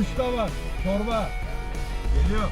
Üçte var. Çorba. Geliyor.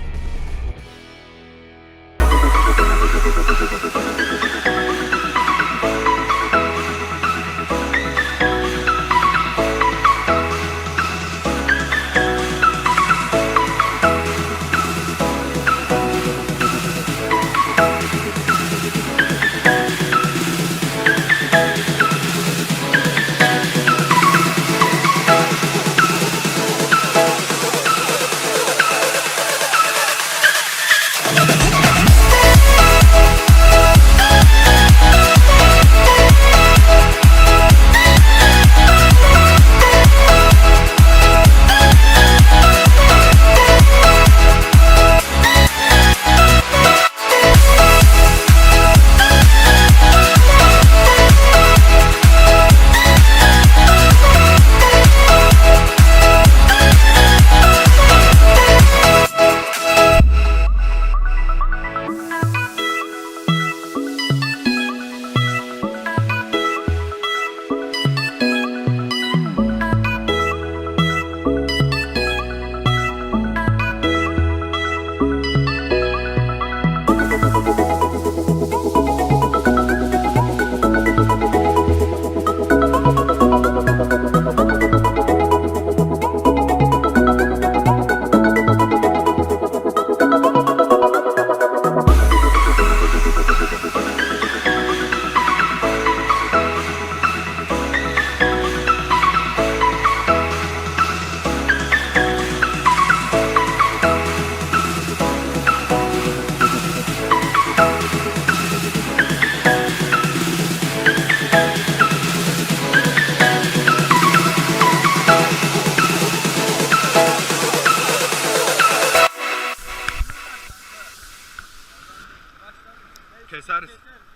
Keseriz.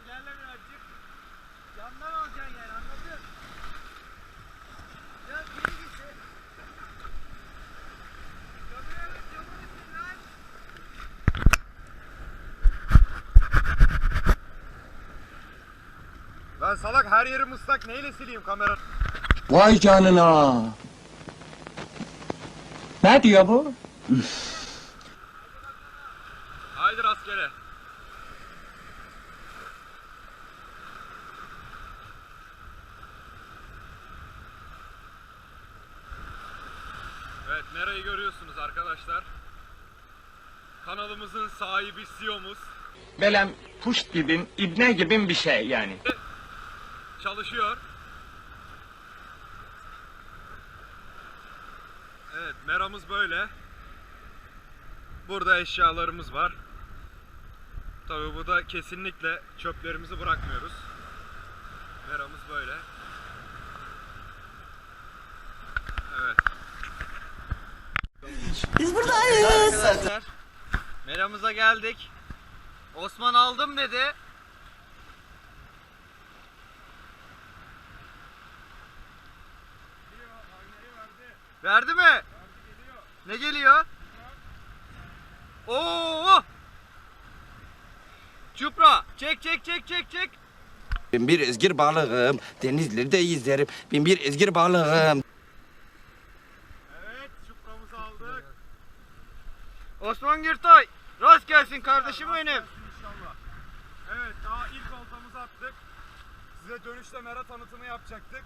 İlerle birazcık. Yandan alacaksın yani anladın? Ya geri git. Kamerayı camını sil lan. Salak her yerim ıslak neyle sileyim kamera? Vay canına. Ne diyor bu? Haydi rastgele. Evet Mera'yı görüyorsunuz arkadaşlar. Kanalımızın sahibi CEO'muz Böyle puşt gibi, ibne gibi bir şey yani. çalışıyor. Evet Mera'mız böyle. Burada eşyalarımız var. Tabii bu da kesinlikle çöplerimizi bırakmıyoruz. Mera'mız böyle. Evet. Arkadaşlar Meramıza geldik. Osman aldım dedi. Verdi mi? Ne geliyor? Oo! Çupra, çek çek çek çek çek. Ben bir ezgir balığım. Denizleri de izlerim. Ben bir ezgir balığım. Evet, çupramızı aldık. Osman Gürtay, rast gelsin kardeşim benim. İnşallah. Evet, daha ilk oltamızı attık. Size dönüşte mera tanıtımı yapacaktık.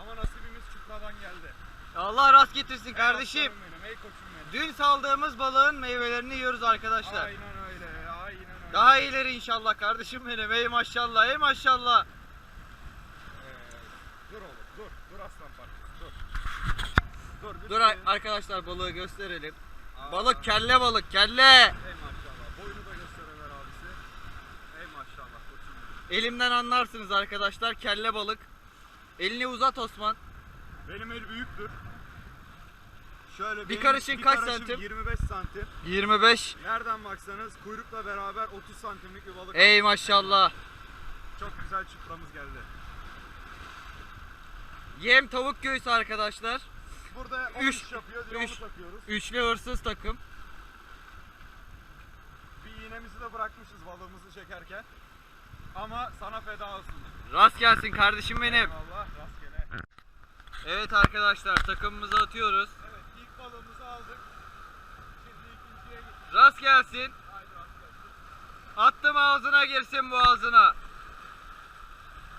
Ama nasibimiz çupradan geldi. Allah rast getirsin kardeşim. Ey aslanım benim, ey koçum benim. Dün saldığımız balığın meyvelerini yiyoruz arkadaşlar. Aynen öyle, aynen öyle. Daha iyileri inşallah kardeşim benim. Ey maşallah, ey maşallah. Dur oğlum, dur. Dur aslan parçası, dur. Dur, Dur saniye. arkadaşlar balığı gösterelim. Balık kelle balık, kelle. Ey maşallah. Boyunu da göster Ömer abisi. Ey maşallah koçum. Elimden anlarsınız arkadaşlar, kelle balık. Elini uzat Osman. Benim el büyüktür. Şöyle Bir karışın bir kaç karışım santim? 25 santim. 25. Nereden baksanız kuyrukla beraber 30 santimlik bir balık. Ey maşallah. Çok güzel çupramız geldi. Yem tavuk göğsü arkadaşlar. Burada Üç, 13 yapıyor, diye üç. onu takıyoruz. Üçlü hırsız takım. Bir iğnemizi de bırakmışız balığımızı çekerken. Ama sana feda olsun. Rast gelsin kardeşim benim. Eyvallah, rastgele. Evet arkadaşlar takımımızı atıyoruz. Evet, ilk balığımızı aldık. Şimdi ikinciye geçtik. Rast gelsin. Haydi rast gelsin. Attım ağzına girsin boğazına.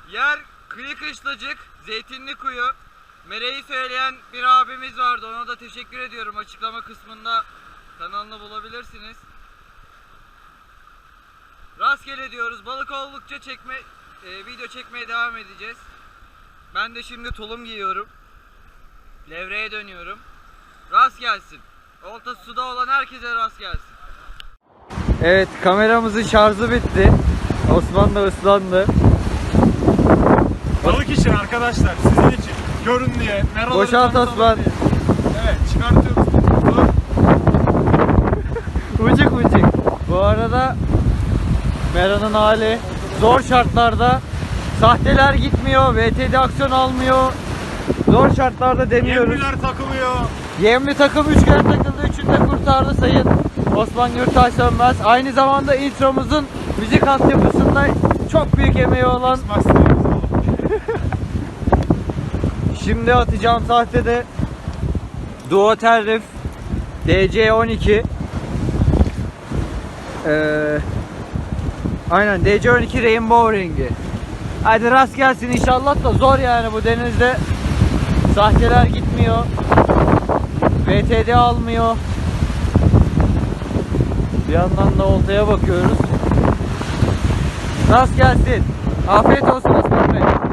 Yer kıyı kışlacık, zeytinli kuyu. Mereyi söyleyen bir abimiz vardı. Ona da teşekkür ediyorum. Açıklama kısmında kanalını bulabilirsiniz. Rastgele diyoruz. Balık oldukça çekme, e, video çekmeye devam edeceğiz. Ben de şimdi tulum giyiyorum. Levreye dönüyorum. Rast gelsin. Olta suda olan herkese rast gelsin. Evet kameramızın şarjı bitti. Osman da ıslandı. Balık için arkadaşlar sizin için. Görün diye. Meraları Boşalt Osman. diye. Evet çıkartıyoruz. Ucuk ucuk. Bu arada Mera'nın hali zor şartlarda sahteler gitmiyor, VTD aksiyon almıyor. Zor şartlarda deniyoruz. Yemliler takılıyor. Yemli takım 3 kere takıldı, 3'ünü de kurtardı sayın Osman Gürtay Sönmez. Aynı zamanda intromuzun müzik altyapısında çok büyük emeği olan. Şimdi atacağım sahte de Duo Terrif DC12 ee, Aynen DC12 Rainbow rengi Hadi rast gelsin inşallah da zor yani bu denizde. Sahteler gitmiyor. VTD almıyor. Bir yandan da oltaya bakıyoruz. Rast gelsin. Afiyet olsun Osman Bey